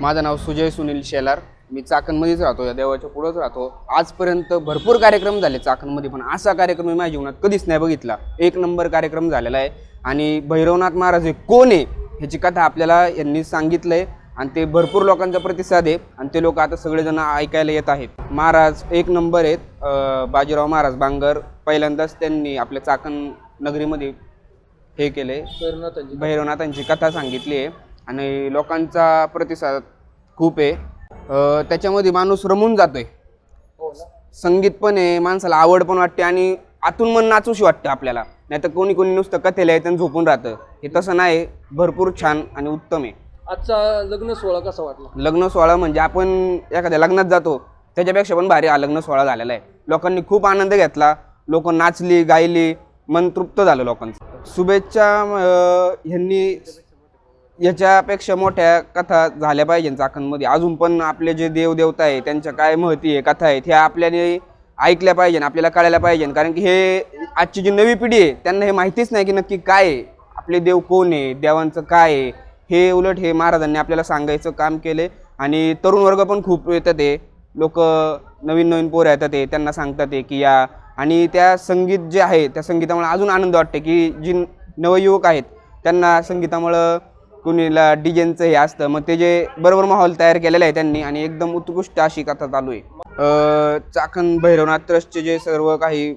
माझं नाव सुजय सुनील शेलार. मी चाकणमध्येच राहतो या देवाच्या पुढंच राहतो. आजपर्यंत भरपूर कार्यक्रम झाले चाकणमध्ये पण असा कार्यक्रम मी माझ्या जीवनात कधीच नाही बघितला. एक नंबर कार्यक्रम झालेला आहे. आणि भैरवनाथ महाराज हे कोण आहे ह्याची कथा आपल्याला यांनी सांगितलंय. आणि ते भरपूर लोकांचा प्रतिसाद आहे. आणि ते लोक आता सगळेजण ऐकायला येत आहेत. महाराज एक नंबर आहेत. बाजीराव महाराज बांगर पहिल्यांदाच त्यांनी आपल्या चाकण नगरीमध्ये हे केले भैरवनाथांची कथा सांगितली आहे. आणि लोकांचा प्रतिसाद खूप आहे. त्याच्यामध्ये माणूस रमून जातोय. हो ना. संगीत पण आहे माणसाला आवड पण वाटते आणि आतून मन नाचूशी वाटतं आपल्याला. नाही तर कोणी कोणी नुसतं कथेला येतं आणि झोपून राहतं. हे तसं नाही भरपूर छान आणि उत्तम आहे. आजचा लग्न सोहळा कसा वाटला? लग्न सोहळा म्हणजे आपण एखाद्या लग्नात जातो त्याच्यापेक्षा पण भारी हा लग्न सोहळा झालेला आहे. लोकांनी खूप आनंद घेतला लोक नाचली गायली मन तृप्त झालं लोकांचं. शुभेच्छा ह्यांनी याच्यापेक्षा मोठ्या कथा झाल्या पाहिजे चाकणमध्ये अजून पण आपले जे देवदेवता आहे त्यांच्या काय महती आहे कथा आहेत ह्या आपल्याने ऐकल्या पाहिजे आपल्याला कळायला पाहिजे. कारण की हे आजची जी नवी पिढी आहे त्यांना हे माहितीच नाही की नक्की काय आहे. आपले देव कोण आहे देवांचं काय आहे? हे उलट हे महाराजांनी आपल्याला सांगायचं काम केले आणि तरुण वर्ग पण खूप येतात ते लोक नवीन नवीन पोरं येतात ते त्यांना सांगतात ते की या. आणि त्या संगीत जे आहे त्या संगीतामुळे अजून आनंद वाटते की जी नवयुवक आहेत त्यांना संगीतामुळं कुणीला डिजेंचं हे असतं मग ते जे बरोबर माहोल तयार केलेला आहे त्यांनी आणि एकदम उत्कृष्ट अशी कथा चालू आहे. अं, चाकण भैरवनाथ ट्रस्टचे जे सर्व काही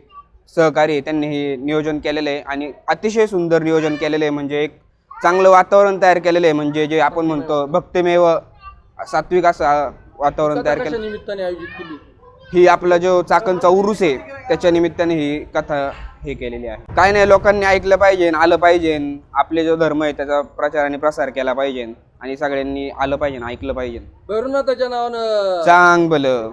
सहकारी त्यांनी हे नियोजन केलेलं आहे आणि अतिशय सुंदर नियोजन केलेलं आहे म्हणजे एक चांगलं वातावरण तयार केलेलं आहे म्हणजे जे आपण म्हणतो भक्तिमेव सात्विक असं वातावरण तयार केलं. निमित्ताने आयोजित केली? ही आपला जो चाकणचा उरूस आहे त्याच्या निमित्ताने ही कथा हे केलेली आहे. काय नाही लोकांनी ऐकलं पाहिजे आलं पाहिजे. आपले जो धर्म आहे त्याचा प्रचार आणि प्रसार केला पाहिजे. आणि सगळ्यांनी आलं पाहिजे ऐकलं पाहिजे. भैरवनाथाच्या नावानं चांग भलं.